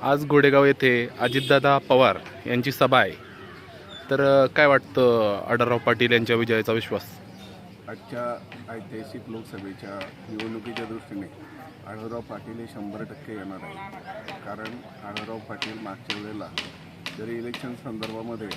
आज गोडेगाव येथे अजितदादा पवार यांची सभा आहे. तर काय वाटतं आढळराव पाटील यांच्या विजयाचा विश्वास? आजच्या ऐतिहासिक लोकसभेच्या निवडणुकीच्या दृष्टीने आढळराव पाटील हे शंभर टक्के येणार आहे कारण आढळराव पाटील मागच्या वेळेला जरी इलेक्शन संदर्भामध्ये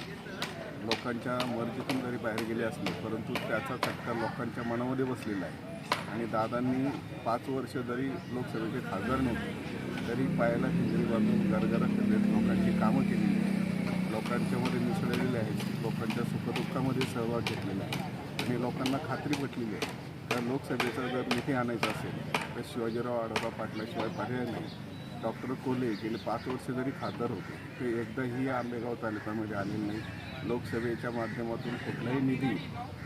लोकांच्या मर्जीतून जरी बाहेर गेले असले परंतु त्याचा चटका लोकांच्या मनामध्ये बसलेला आहे. आणि दादांनी पाच वर्ष जरी लोकसभेचे खासदार नव्हते तरी पायाला पिंजरी बांधून गरगरा फिरत लोकांची कामं केलेली आहेत लोकांच्यामध्ये मिसळलेले आहेत लोकांच्या सुखदुःखामध्ये सहभाग घेतलेला आहे. आणि लोकांना खात्री पटलेली आहे तर लोकसभेचा जर निधी आणायचा असेल तर शिवाजीराव आढळराव पाटलाशिवाय पर्याय नाही. डॉक्टर कोले गेले पाच वर्ष जरी खासदार होते ते एकदाही आंबेगाव तालुक्यामध्ये आलेले नाही लोकसभेच्या माध्यमातून कुठलाही निधी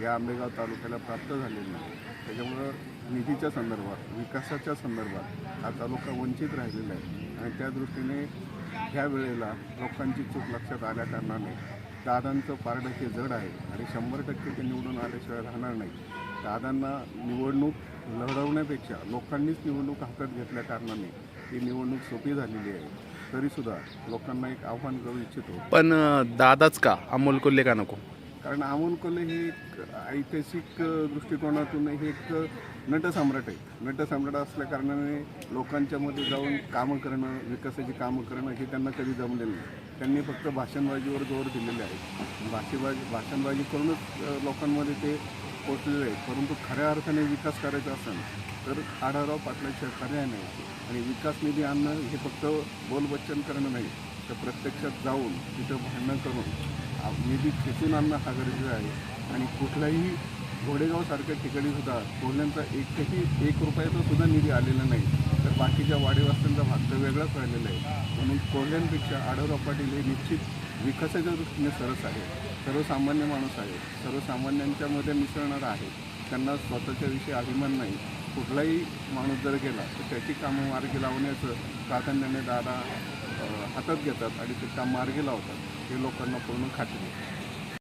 या आंबेगाव तालुक्याला प्राप्त झालेला नाही. त्याच्यामुळं निधीच्या संदर्भात विकासाच्या संदर्भात हा तालुका वंचित राहिलेला आहे. आणि त्या दृष्टीने ह्या वेळेला लोकांची चूक लक्षात आल्याकारणाने दादांचं पारडं हे जड आहे आणि शंभर टक्के ते निवडून आल्याशिवाय राहणार नाही. दादांना निवडणूक लढवण्यापेक्षा लोकांनीच निवडणूक हातात घेतल्या कारणाने ही निवडणूक सोपी झालेली आहे. तरीसुद्धा लोकांना एक आव्हान करू इच्छितो. पण दादाच का? अमोल कोल्हे का नको? कारण अमोल कोल्हे हे एक ऐतिहासिक दृष्टिकोनातून हे एक नटसम्राट आहे नटसम्राट असल्या कारणाने लोकांच्या मध्ये जाऊन कामं करणं विकासाची कामं करणं हे त्यांना कधी जमलेलं नाही. त्यांनी फक्त भाषणबाजीवर जोर दिलेले आहे. भाषेबाजी भाषणबाजी करूनच लोकांमध्ये ते पोचलेलं आहे परंतु खऱ्या अर्थाने विकास करायचा असेल तर आढाराव पाटलाच्या पर्याय नाही. आणि विकास निधी आणणं हे फक्त बोलबच्चन करणं नाही तर प्रत्यक्षात जाऊन तिथं भांडणं करून निधी खेचून आणणं हा गरजेचं आहे. आणि कुठल्याही घोडेगावसारख्या ठिकाणी सुद्धा कोल्ह्यांचा एकही एक रुपयाचा सुद्धा निधी आलेला नाही. तर बाकीच्या वाडेवास्त्यांचा भाग तर वेगळाच राहिलेला आहे. म्हणून कोल्ह्यांपेक्षा आढळराव पाटील हे निश्चित विकासाच्या दृष्टीने म्हणजे सरस आहे. सर्वसामान्य माणूस आहे. सर्वसामान्यांच्यामध्ये मिसळणारा आहे. त्यांना स्वतःच्या विषयी अभिमान नाही. कुठलाही माणूस जर गेला तर त्याची कामं मार्गी लावण्याचं प्राधान्याने दादा हातात घेतात आणि ते काम मार्गी लावतात. हे लोकांना पूर्ण खात्री